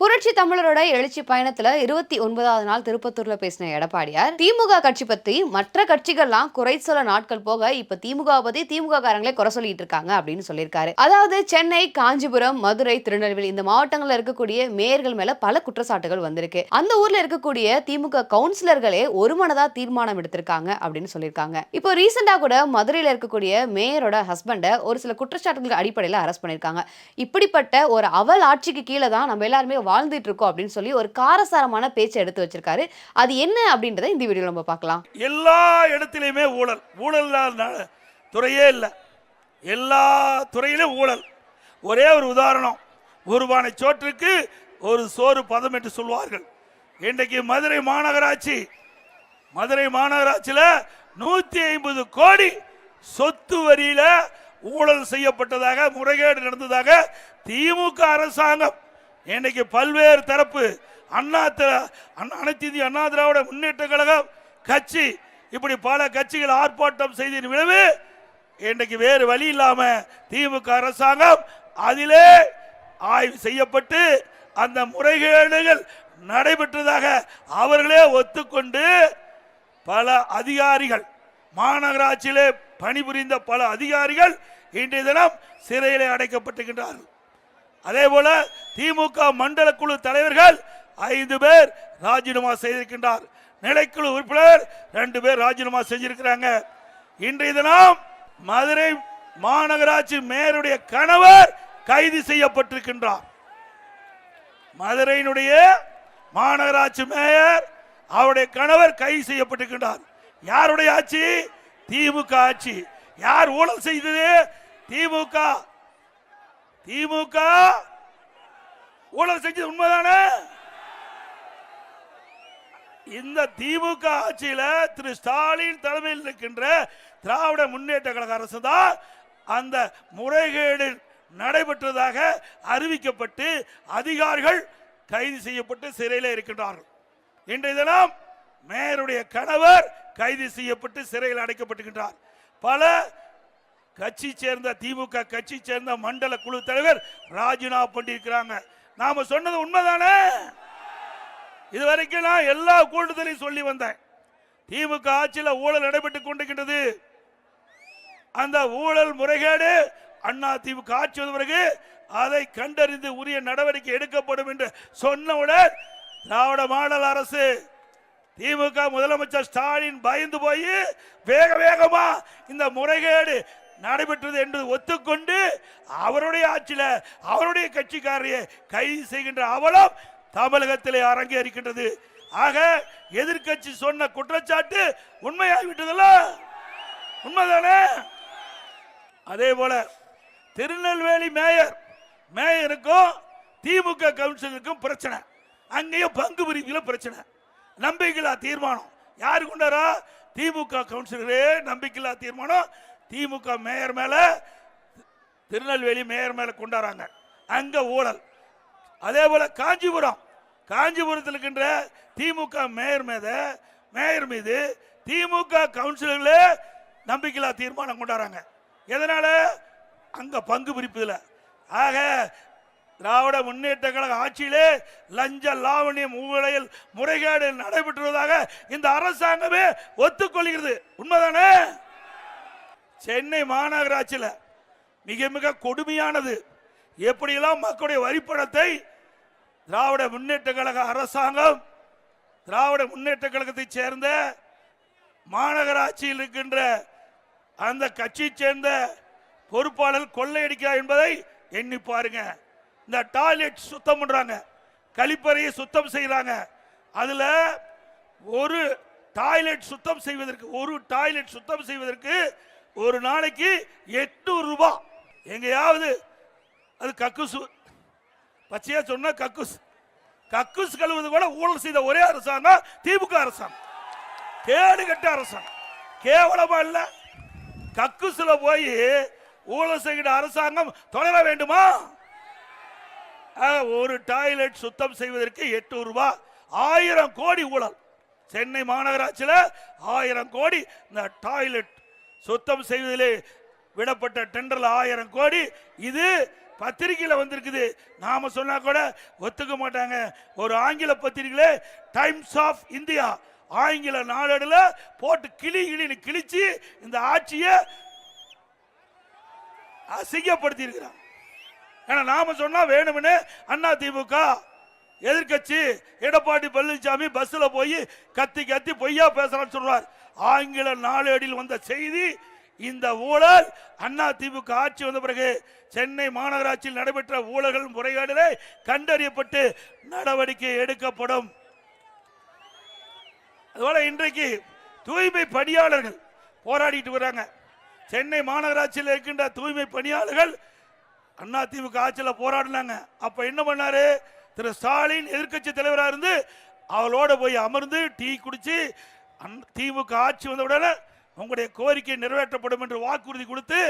புரட்சி தமிழரோட எழுச்சி பயணத்துல இருபத்தி ஒன்பதாவது நாள் திருப்பத்தூர்ல பேசின எடப்பாடியார் திமுக கட்சி பத்தி மற்ற கட்சிகள்லாம் குறை சொல்ல நாட்கள் போக இப்ப திமுக பத்தி திமுக காரங்களே குறை சொல்லிட்டு இருக்காங்க அப்படின்னு சொல்லியிருக்காரு. அதாவது சென்னை காஞ்சிபுரம் மதுரை திருநெல்வேலி இந்த மாவட்டங்கள்ல இருக்கக்கூடிய மேயர்கள் மேல பல குற்றச்சாட்டுகள் வந்திருக்கு. அந்த ஊர்ல இருக்கக்கூடிய திமுக கவுன்சிலர்களே ஒருமனதா தீர்மானம் எடுத்திருக்காங்க அப்படின்னு சொல்லியிருக்காங்க. இப்போ ரீசெண்டா கூட மதுரையில இருக்கக்கூடிய மேயரோட ஹஸ்பண்டை ஒரு சில குற்றச்சாட்டுகள் அடிப்படையில் அரெஸ்ட் பண்ணியிருக்காங்க. இப்படிப்பட்ட ஒரு அவல் ஆட்சிக்கு கீழே தான் நம்ம எல்லாருமே வாழ்ந்துட்டு இருக்கோம் அப்படின்னு சொல்லி ஒரு காரசாரமான பேச்சை எடுத்து வச்சிருக்காரு. அது என்ன அப்படின்றத இந்த வீடியோ நம்ம பார்க்கலாம். எல்லா இடத்துலையுமே ஊழல். ஊழல் துறையே இல்லை. எல்லா துறையிலும் ஊழல். ஒரே ஒரு உதாரணம். ஒரு சோற்றுக்கு ஒரு சோறு பதம் என்று சொல்வார்கள். இன்றைக்கு மதுரை மாநகராட்சி மதுரை மாநகராட்சியில் நூற்றி ஐம்பது கோடி சொத்து வரியில் ஊழல் செய்யப்பட்டதாக முறைகேடு நடந்ததாக திமுக அரசாங்கம் இன்னைக்கு பல்வேறு தரப்பு அண்ணா அண்ணா- அனைத்து இந்திய அண்ணா திராவிட முன்னேற்ற கழகம் கட்சி இப்படி பல கட்சிகள் ஆர்ப்பாட்டம் செய்த விளைவு இன்றைக்கு வேறு வழி இல்லாம திமுக அரசாங்கம் அதிலே ஆய்வு செய்யப்பட்டு அந்த முறைகேடுகள் நடைபெற்றதாக அவர்களே ஒத்துக்கொண்டு பல அதிகாரிகள் மாநகராட்சியிலே பணிபுரிந்த பல அதிகாரிகள் இன்றைய தினம் சிறையிலே அடைக்கப்பட்டுகின்றார்கள் அதே போல திமுக மண்டல குழு தலைவர்கள் ஐந்து பேர் ராஜினாமா செய்திருக்கின்றார். நிலைக்குழு உறுப்பினர் ரெண்டு பேர் ராஜினாமா செஞ்சிருக்கிறாங்க. இன்றைய தினம் மதுரை மாநகராட்சி மேயருடைய கணவர் கைது செய்யப்பட்டிருக்கின்றார். மதுரையினுடைய மாநகராட்சி மேயர் அவருடைய கணவர் கைது செய்யப்பட்டிருக்கின்றார். யாருடைய ஆட்சி? திமுக ஆட்சி. யார் ஊழல் செய்தது? திமுக திமுக ஊழல் செஞ்சது உண்மைதானே? இந்த திமுக ஆட்சியில திரு ஸ்டாலின் தலைமையில் இருக்கின்ற திராவிட முன்னேற்ற கழக அரசு தான் அந்த முறைகேடு நடைபெற்றதாக அறிவிக்கப்பட்டு அதிகாரிகள் கைது செய்யப்பட்டு சிறையில் இருக்கின்றார்கள். இன்றைய தினம் மேயருடைய கணவர் கைது செய்யப்பட்டு சிறையில் அடைக்கப்பட்டுகின்றார். பல கட்சி சேர்ந்த திமுக கட்சி சேர்ந்த மண்டல குழு தலைவர் ராஜினாமா பண்ணியிருக்கிறாங்க. நாம சொன்னது உண்மைதானே? இதுவரைக்கும் நான் எல்லா கூட்டத்திலையும் சொல்லி வந்தேன். திமுக ஆட்சியில் ஊழல் நடைபெற்றுக் கொண்டிருக்கின்றது. அந்த ஊழல் முறைகேடு அண்ணா திமுக ஆட்சி வந்த பிறகு அதை கண்டறிந்து உரிய நடவடிக்கை எடுக்கப்படும் என்று சொன்னவுடன் திராவிட மாடல் அரசு திமுக முதலமைச்சர் ஸ்டாலின் பயந்து போய் வேக வேகமா இந்த முறைகேடு நடைபெற்றது என்று ஒத்துக்கொண்டு அவருடைய ஆட்சியில அவருடைய கட்சிக்காரையே கைது செய்கின்ற அவலம் தமிழகத்திலே அரங்கேறிக்கின்றது ஆக எதிர்க்கட்சி சொன்ன குற்றச்சாட்டு உண்மையாகிவிட்டதுல உண்மைதானே? அதே போல திருநெல்வேலி மேயர் மேயருக்கும் திமுக கவுன்சிலருக்கும் பிரச்சனை. அங்கேயும் பங்கு பிரிவில் பிரச்சனை. நம்பிக்கையில்லா தீர்மானம். யாரு கொண்டாரா? திமுக கவுன்சிலரே நம்பிக்கையில்லா தீர்மானம். திமுக மேயர் மேல திருநெல்வேலி மேயர் மேல கொண்டாடுறாங்க. அங்க ஊழல். அதே போல காஞ்சிபுரம். காஞ்சிபுரத்தில் இருக்கின்ற திமுக மேயர் மீது மேயர் மீது திமுக கவுன்சிலர்களே நம்பிக்கையில்லா தீர்மானம் கொண்டாடுறாங்க. எதனால? அங்க பங்கு பிரிப்பதுல ஆக திராவிட முன்னேற்ற கழக ஆட்சியிலே லஞ்ச லாவணியம் ஊழலில் முறைகேடு நடைபெற்றுவதாக இந்த அரசாங்கமே ஒத்துக்கொள்கிறது. உண்மைதானே? சென்னை மாநகராட்சியில் மிக மிக கொடுமையானது. எப்படியெல்லாம் மக்களுடைய வரிப்பணத்தை திராவிட முன்னேற்ற கழக அரசாங்கம் திராவிட முன்னேற்ற கழகத்தை சேர்ந்த மாநகராட்சியில் இருக்கின்ற அந்த கட்சியை சேர்ந்த பொறுப்பாளர் கொள்ளையடிக்கிறார் என்பதை எண்ணி பாருங்க. இந்த டாய்லெட் சுத்தம் பண்றாங்க. கழிப்பறையை சுத்தம் செய்கிறாங்க அதில் ஒரு டாய்லெட் சுத்தம் செய்வதற்கு ஒரு டாய்லெட் சுத்தம் செய்வதற்கு ஒரு நாளைக்கு எட்நூறு ரூபாய் எங்கேயாவது அது கக்குசு. பச்சையா சொன்னா கக்குஸ். கக்குஸ் கழுவுது கூட ஊழல் செய்த ஒரே அரசாங்கம் திமுக அரசாங்கம் கேடு கட்ட அரசாங்கம் கேவலமா இல்ல. கக்குஸ்ல போய் ஊழல் செய்கிற அரசாங்கம் தொடர வேண்டுமா? ஒரு டாய்லெட் சுத்தம் செய்வதற்கு எட்டு ரூபாய் ஆயிரம் கோடி ஊழல். சென்னை மாநகராட்சியில் ஆயிரம் கோடி இந்த டாய்லெட் சுத்தம் செய்வதிலே விடப்பட்ட டெண்டர்ல ஆயிரம் கோடி. இது பத்திரிகையில வந்திருக்குது. நாம சொன்னா கூட ஒத்துக்க மாட்டாங்க. ஒரு ஆங்கில பத்திரிகையில டைம்ஸ் ஆஃப் இந்தியா ஆங்கில நாளடில் போட்டு கிளி கிளின்னு கிழிச்சு இந்த ஆட்சியை அசிங்கப்படுத்தி இருக்கிறான் ஏன்னா நாம சொன்னா வேணும்னு அண்ணா திமுக எதிர்க்கட்சி எடப்பாடி பழனிசாமி பஸ்ல போய் கத்தி கத்தி பொய்யா பேசுறான்னு சொல்கிறார் ஆங்கில நாளேடில் வந்த செய்தி இந்த ஊழல் அண்ணா திமுக ஆட்சி வந்த பிறகு சென்னை மாநகராட்சியில் நடைபெற்ற ஊழல்கள் முறைகேடுகளை கண்டறியப்பட்டு நடவடிக்கை எடுக்கப்படும். அதுபோல இன்றைக்கு தூய்மை பணியாளர்கள் போராடிட்டு வராங்க. சென்னை மாநகராட்சியில் இருக்கின்ற தூய்மை பணியாளர்கள் அண்ணா திமுக ஆட்சியில் போராடினாங்க. அப்ப என்ன பண்ணாரு? திரு ஸ்டாலின் எதிர்க்கட்சி தலைவராக இருந்து அவளோட போய் அமர்ந்து டீ குடிச்சு திமுக ஆட்சி வந்தவுடனே உங்களுடைய கோரிக்கை நிறைவேற்றப்படும் என்று வாக்குறுதி கொடுத்து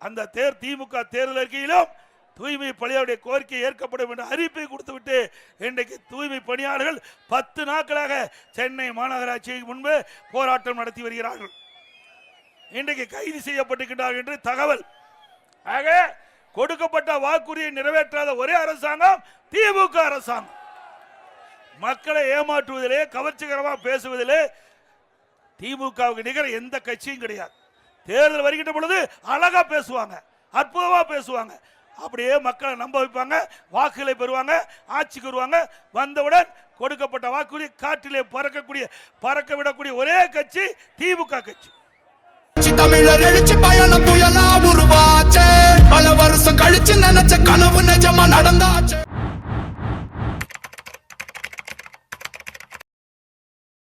அந்த தேர் திமுக தேர்தல் அறிக்கையிலும் தூய்மை பணியாளருடைய கோரிக்கை ஏற்கப்படும் என்ற அறிவிப்பை கொடுத்துவிட்டு இன்றைக்கு தூய்மை பணியாளர்கள் பத்து நாட்களாக சென்னை மாநகராட்சிக்கு முன்பு போராட்டம் நடத்தி வருகிறார்கள். இன்றைக்கு கைது செய்யப்பட்டிருக்கிறார்கள் என்று தகவல். ஆக கொடுக்கப்பட்ட வாக்குறுதியை நிறைவேற்றாத ஒரே அரசாங்கம் திமுக அரசாங்கம். மக்களை ஏமாற்றுவதிலே கவர்ச்சிகரமாக பேசுவதிலே திமுகவுக்கு நிகர எந்த கட்சியும் கிடையாது. தேர்தல் வருகின்ற பொழுது அழகா பேசுவாங்க அற்புதமா பேசுவாங்க. அப்படியே மக்களை நம்ப வைப்பாங்க வாக்குகளை பெறுவாங்க ஆட்சிக்கு வருவாங்க. வந்தவுடன் கொடுக்கப்பட்ட வாக்குறுதி காற்றிலே பறக்கக்கூடிய பறக்க விடக்கூடிய ஒரே கட்சி திமுக கட்சி. தமிழர் எழுச்சி பயணம் புயலா உருவாச்சே. பல வருஷம் கழிச்சு நினைச்ச கனவு நிஜமா நடந்தாச்சு.